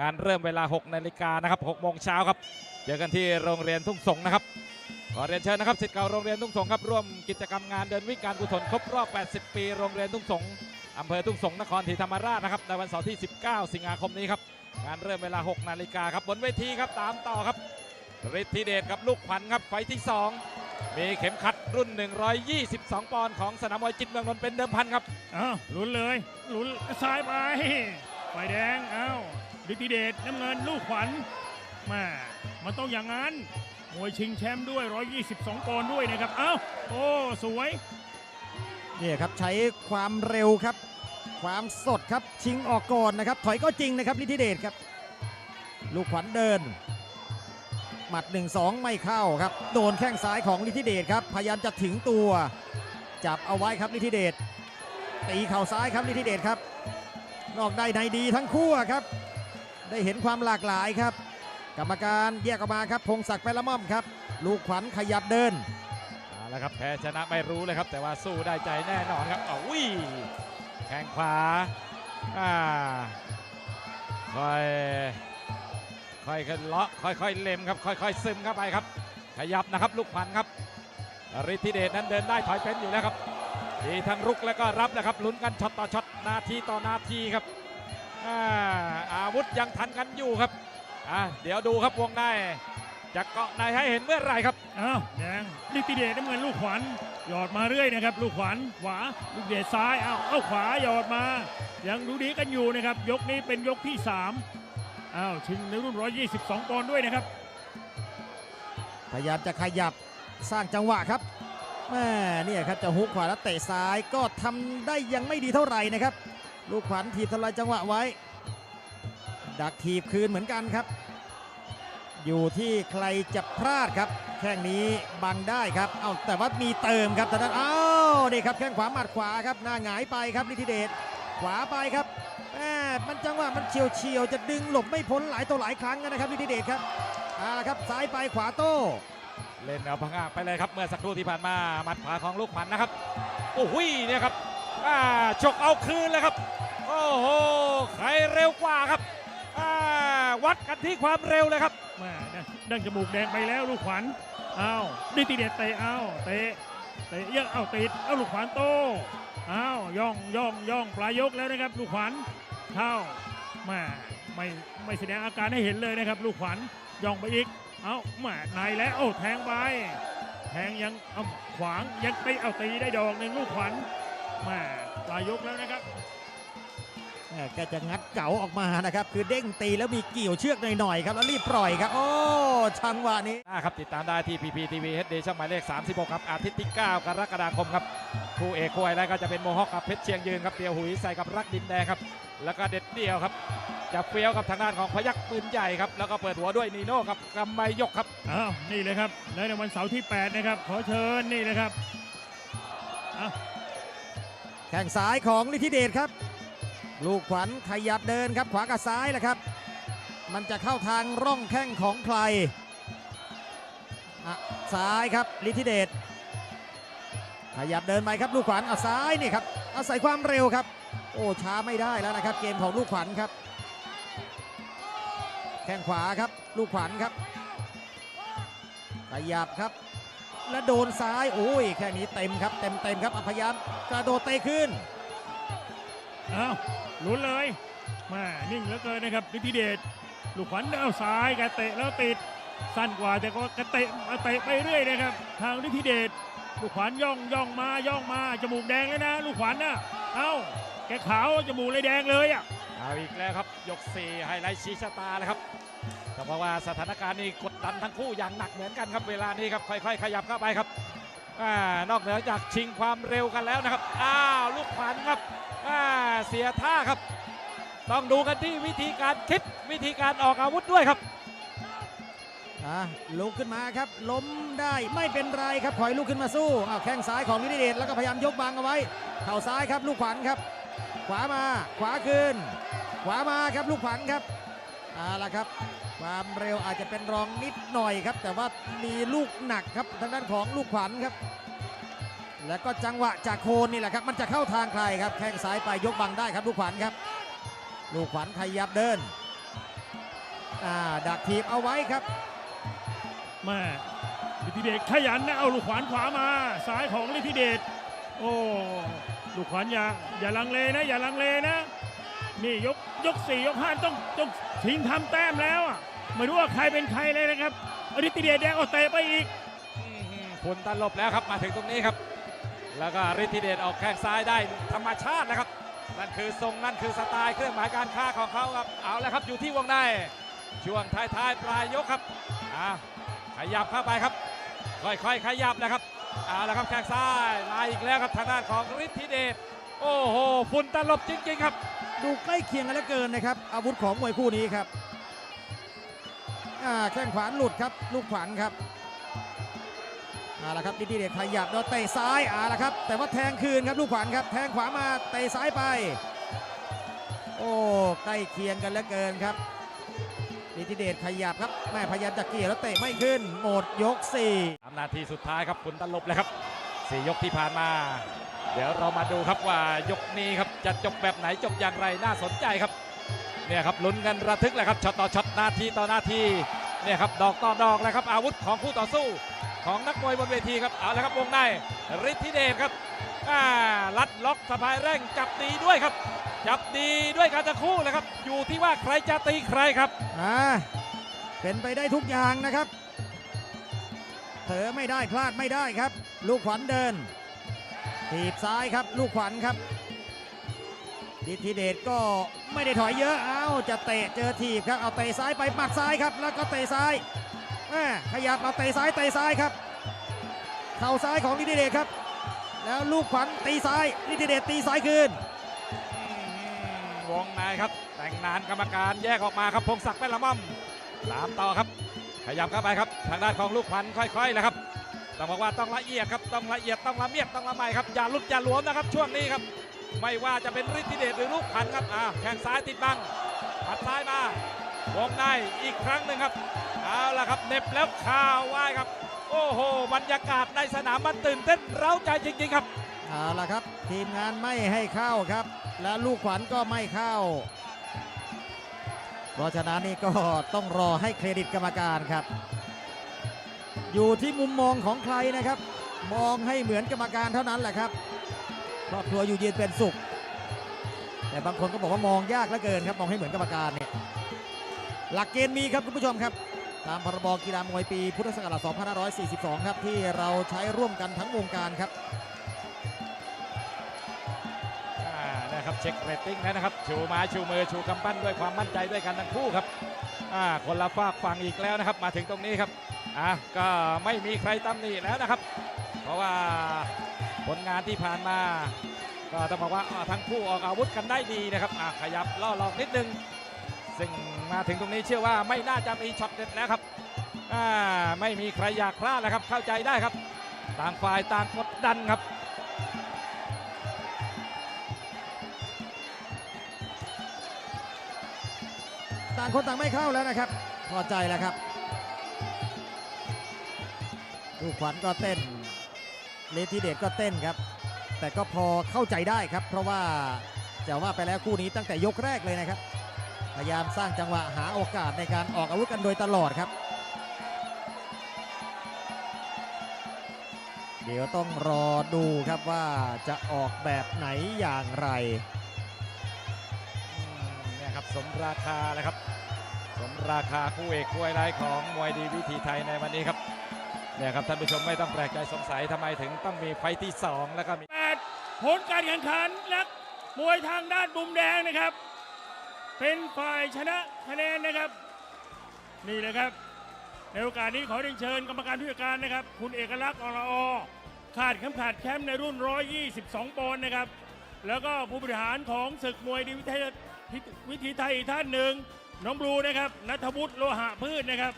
งานเริ่มเวลา 6นาฬิกานะครับ6โมงเช้าครับเจอกันที่โรงเรียนทุ่งสงนะครับขอเรียนเชิญนะครับสิทธิ์เก่าโรงเรียนทุ่งสงครับร่วมกิจกรรมงานเดินวิ่งการกุศลครบรอบ 80 ปีโรงเรียนทุ่งสงอำเภอทุ่งสงนครศรีธรรมราชนะครับในวันเสาร์ที่ 19 สิงหาคมนี้ครับงานเริ่มเวลา 6นาฬิกาครับบนเวทีครับตามต่อครับฤทธิเดชกับลูกขวัญครับไฟที่ 2 มีเข็มขัดรุ่น 122 ปอนด์ของสนามมวยจิตเมืองนนท์เป็นเดิมพันครับอ้าวลุ้นเลยลุ้นซ้ายไปไฟแดงอ้าว ฤทธิเดชน้ำเงินลูกขวัญแมามันต้องอย่างนั้นมวยชิงแชมป์ด้วย 122ปอนด์ด้วยนะครับ เอ้า โอ้ สวยเนี่ยครับใช้ความเร็วครับ ความสดครับชิงออกก่อนนะครับ ถอยก็จริงนะครับลิทธิเดชครับ ลูกขวัญเดิน หมัด 1-2 ไม่เข้าครับ โดนแข้งซ้ายของลิทธิเดชครับ พยายามจะถึงตัว จับเอาไว้ครับลิทธิเดชตีเข่าซ้ายครับลิทธิเดชครับนอกได้ในดีทั้งคู่ครับ ได้เห็นความหลากหลายครับ กรรมการแยกออกมาครับพงศักดิ์ไปละม่อมครับ ลูกขวัญขยับเดินเอาละครับแพ้ชนะไม่รู้เลยครับ แต่ว่าสู้ได้ใจแน่นอนครับเอาวิแข้งขวาอ่าค่อยค่อยๆเลาะค่อยๆเล็มครับค่อยๆซึมเข้าไปครับ ขยับนะครับลูกพันครับฤทธิเดชนั้นเดินได้ถอยเป็นอยู่แล้วครับดีทั้งรุกแล้วก็รับนะครับลุ้นกันช็อตต่อช็อตนาทีต่อนาทีครับ อ่าอาวุธยังทันกันอยู่ครับอ่าเดี๋ยวดูครับวงในจะเกาะในให้เห็นเมื่อไหร่ครับอ้าวแดงฤทธิเดชน้ำเงินลูกขวัญหยอดมาเรื่อยนะครับ ลูกขวัญขวาลูกเดชซ้ายอ้าวเอาขวาหยอดมา ยังดูดีกันอยู่นะครับ ยกนี้เป็นยกที่3อ้าวชิงในรุ่น 122ปอนด์ด้วยนะครับ พยายามจะขยับสร้างจังหวะครับแม่เนี่ยครับจะฮุกขวาแล้วเตะซ้ายก็ทำได้ยังไม่ดีเท่าไหร่นะครับ ลูกขวัญถีบทลายจังหวะไว้ ดักถีบคืนเหมือนกันครับ อยู่ที่ใครจะพลาดครับแข้งนี้บังได้ครับเอาแต่ว่ามีเติมครับแต่นั้นอ้าวนี่ครับแข้งขวาหมัดขวาครับหน้าหงายไปครับลิทธิเดชขวาไปครับแม่มันจังหวะมันเฉียวเฉียวจะดึงหลบไม่พ้นหลายต่อหลายครั้งนะครับลิทธิเดชครับเอาละครับซ้ายไปขวาโต้เล่นเอาพังงาไปเลยครับเมื่อสักครู่ที่ผ่านมาหมัดขวาของลูกหมันนะครับโอ้โหเนี่ยครับ อ่าฉกเอาคืนเลยครับ โอ้โห ใครเร็วกว่าครับอ่าวัดกันที่ความเร็วเลยครับแม่ดังจมูกแดงไปแล้วลูกขวัญอ้าวฤทธิเดชเตะอ้าวเตะเตะเยอะเอาติดเอาลูกขวัญโตอ้าวย่องย่องย่องปลายยกแล้วนะครับ ลูกขวัญเข้าแม่ไม่ไม่แสดงอาการให้เห็นเลยนะครับ ลูกขวัญย่องไปอีกเอาแม่ในแล้วโอ้แทงไปแทงยังเอาขวางยังตีเอาตีได้ดอกหนึ่งลูกขวัญ แม่ปลายยกแล้วนะครับแม่แกจะงัดเก๋าออกมานะครับ คือเด้งตีแล้วมีเกี่ยวเชือกหน่อยๆครับแล้วรีบปล่อยครับ โอ้จังหวะนี้อ่าครับติดตามได้ที่ PPTV HD ช่องหมายเลข 36 ครับ อาทิตย์ที่ 9 กรกฎาคมครับคู่เอกคู่ไอไลท์ก็จะเป็นโมฮอคกับเพชรเชียงยืนครับเตียวหุยใส่กับรักดินแดงครับ แล้วก็เด็ดเดียวครับจะเฟี้ยวกับทางด้านของพยักปืนใหญ่ครับแล้วก็เปิดหัวด้วยนีโน่กับกำไมยกครับอ้าวนี่เลยครับและในวันเสาร์ที่ 8 นะครับขอเชิญนี่เลยครับอ้าว แข้งซ้ายของลิทธิเดชครับ ลูกขวัญขยับเดินครับ ขวากับซ้ายแหละครับ มันจะเข้าทางร่องแข้งของใครอะซ้ายครับลิทธิเดชขยับเดินไปครับลูกขวัญอะซ้ายนี่ครับอาศัยความเร็วครับ โอ้ช้าไม่ได้แล้วนะครับ เกมของลูกขวัญครับ แข้งขวาครับ ลูกขวัญครับขยับครับ และโดนซ้ายโอ้ยแค่นี้เต็มครับเต็มเต็มๆครับอะพยายามกระโดดเตะขึ้นอ้าวลุ้นเลยแมานิ่งเหลือเกินนะครับฤทธิเดชลูกขวัญเอาซ้ายแกเตะแล้วติดสั้นกว่าแต่ก็กระเตะเตะไปเรื่อยนะครับ ทางฤทธิเดชลูกขวัญย่องย่องมาย่องมาจมูกแดงแล้วนะ ลูกขวัญน่ะเอ้าแกขาวจมูกเลยแดงเลยอะเอาอีกแล้วครับยก4ไฮไลท์ชี้ชะตาเลยครับ แต่เพราะว่าสถานการณ์นี้กดดันทั้งคู่อย่างหนักเหมือนกันครับเวลานี้ครับค่อยๆ ขยับเข้าไปครับอนอกเหนือจากชิงความเร็วกันแล้วนะครับอ้าวลูกขวัญครับเสียท่าครับ ต้องดูกันที่วิธีการคิดวิธีการออกอาวุธด้วยครับลุกขึ้นมาครับล้มได้ไม่เป็นไรครับถอยลุกขึ้นมาสู้อ้าวแข้งซ้ายของลิทธิเดชแล้วก็พยายามยกบังเอาไว้ เข่าซ้ายครับลูกขวัญครับ ขวามาขวาขึ้นขวามาครับลูกขวัญครับเอาละครับ ความเร็วอาจจะเป็นรองนิดหน่อยครับ แต่ว่ามีลูกหนักครับทางด้านของลูกขวัญครับ แล้วก็จังหวะจากโคนนี่แหละครับ มันจะเข้าทางใครครับ แข้งซ้ายไปยกบังได้ครับ ลูกขวัญครับ ลูกขวัญขยับเดินอ่าดักทีบเอาไว้ครับแม่ฤทธิเดชขยันนะเอาลูกขวานขวามาซ้ายของฤทธิเดชโอ้ลูกขวานอย่าอย่าลังเลนะ อย่าลังเลนะ นี่ยกยกสี่ยกห้าต้องต้องชิงทำแต้มแล้วอะไม่รู้ว่าใครเป็นใครเลยนะครับฤทธิเดชแดงเอาเตะไปอีกอื้อหือฝุ่นตลบแล้วครับมาถึงตรงนี้ครับ แล้วก็ฤทธิเดชออกแข้งซ้ายได้ธรรมชาตินะครับ นั่นคือทรงนั่นคือสไตล์เครื่องหมายการค้าของเขาครับเอาแล้วครับอยู่ที่วงในช่วงท้ายๆปลายยกครับอ่าขยับเข้าไปครับ ค่อยๆขยับนะครับเอาและครับแข้งซ้ายมาอีกแล้วครับทางด้านของฤทธิเดชโอ้โหฝุ่นตลบจริงๆครับ ดูใกล้เคียงกันเหลือเกินนะครับ อาวุธของมวยคู่นี้ครับอ่าแข้งขวาหลุดครับ ลูกขวัญครับเอาละครับดิดีเดชขยับแล้วเตะซ้ายเอาละครับ แต่ว่าแทงคืนครับลูกขวัญครับ แทงขวามาเตะซ้ายไป โอ้ใกล้เคียงกันเหลือเกินครับดิดีเดชขยับครับแม่พยายามจะเกี่ยวแล้วเตะไม่ขึ้น หมดยกสี่สามนาทีสุดท้ายครับฝุ่นตลบเลยครับสี่ยกที่ผ่านมา เดี๋ยวเรามาดูครับว่ายกนี้ครับ จะจบแบบไหนจบอย่างไรน่าสนใจครับเนี่ยครับลุ้นกันระทึกเลยครับช็อตต่อช็อตนาทีต่อนาทีเนี่ยครับดอกต่อดอกเลยครับอาวุธของคู่ต่อสู้ของนักมวยบนเวทีครับเอาละครับวงในฤทธิเดชครับอ่าลัดล็อกสะพายเร่งจับดีด้วยครับ จับดีด้วยกันทั้งคู่เลยครับ อยู่ที่ว่าใครจะตีใครครับอ่าเป็นไปได้ทุกอย่างนะครับเผลอไม่ได้พลาดไม่ได้ครับ ลูกขวัญเดินถีบซ้ายครับ ลูกขวัญครับ ดิทีเดชก็ไม่ได้ถอยเยอะ เอาจะเตะเจอถีบครับ เอาเตะซ้ายไปปักซ้ายครับ แล้วก็เตะซ้ายแม่ขยับเอาเตะซ้ายเตะซ้ายครับ เข่าซ้ายของดิทีเดชครับ แล้วลูกขวัญตีซ้ายดิทีเดชตีซ้ายคืนวงในครับ แต่งนานกรรมการแยกออกมาครับพงศักดิ์เป็นละม่อมตามต่อครับ ขยับเข้าไปครับ ทางด้านของลูกพันค่อยๆแล้วครับต้องบอกว่าต้องละเอียดครับต้องละเอียดต้องละเมียดต้องละไมครับอย่าลุดอย่าหลวมนะครับช่วงนี้ครับ ไม่ว่าจะเป็นฤทธิเดชหรือลูกพันครับอ่าแข้งซ้ายติดบังปัดซ้ายมาวงในอีกครั้งหนึ่งครับเอาละครับเหน็บแล้วข่าวไว้ครับ โอ้โหบรรยากาศในสนามมันตื่นเต้นเร้าใจจริงๆครับเอาละครับ ทีมงานไม่ให้เข้าครับ และลูกขวัญก็ไม่เข้าเพราะฉะนั้นนี่ก็ต้องรอให้เครดิตกรรมการครับ อยู่ที่มุมมองของใครนะครับ มองให้เหมือนกรรมการเท่านั้นแหละครับ ครอบครัวอยู่เย็นเป็นสุข แต่บางคนก็บอกว่ามองยากเหลือเกินครับมองให้เหมือนกรรมการเนี่ยหลักเกณฑ์มีครับคุณผู้ชมครับ ตามพรบกีฬามวยปีพุทธศักราช 2542 ครับ ที่เราใช้ร่วมกันทั้งวงการครับอ่านะครับเช็คเรตติ้งแล้วนะครับชูไม้ชูมือชูกำปั้นด้วยความมั่นใจด้วยกันทั้งคู่ครับอ่าคนละฝากฝั่งอีกแล้วนะครับ มาถึงตรงนี้ครับอะก็ไม่มีใครตำหนิแล้วนะครับ เพราะว่า ผลงานที่ผ่านมาก็ต้องบอกว่าทั้งคู่ออกอาวุธกันได้ดีนะครับขยับล่อหลอกนิดนึง ซึ่งมาถึงตรงนี้เชื่อว่าไม่น่าจะมีช็อตเด็ดแล้วครับไม่มีใครอยากพลาดแล้วครับเข้าใจได้ครับ ต่างฝ่ายต่างกดดันครับต่างคนต่างไม่เข้าแล้วนะครับพอใจแล้วครับลูกขวัญก็เต้น เลทีเดชก็เต้นครับ แต่ก็พอเข้าใจได้ครับ เพราะว่าจะว่าไปแล้วคู่นี้ตั้งแต่ยกแรกเลยนะครับ พยายามสร้างจังหวะหาโอกาสในการออกอาวุธกันโดยตลอดครับ เดี๋ยวต้องรอดูครับว่าจะออกแบบไหนอย่างไรเนี่ยครับสมราคาเลยครับ สมราคาคู่เอกคู่ไฮไลท์ของมวยดีวิถีไทยในวันนี้ครับ เนี่ยครับท่านผู้ชมไม่ต้องแปลกใจสงสัยทำไมถึงต้องมีไฟที่ 2 แล้วก็มี 8 ผลการแข่งขันนักมวยทางด้านมุมแดงนะครับ เป็นฝ่ายชนะคะแนนนะครับ นี่เลยครับ ในโอกาสนี้ขอเรียนเชิญกรรมการผู้จัดการนะครับ คุณเอกลักษณ์อรอขาดเข็มขัดแชมป์ในรุ่น 122 ปอนด์นะครับ แล้วก็ผู้บริหารของศึกมวยดีวิทยวิธีไทยอีกท่านหนึ่งน้องบลูนะครับนัทวุฒิโลหะพืชนะครับ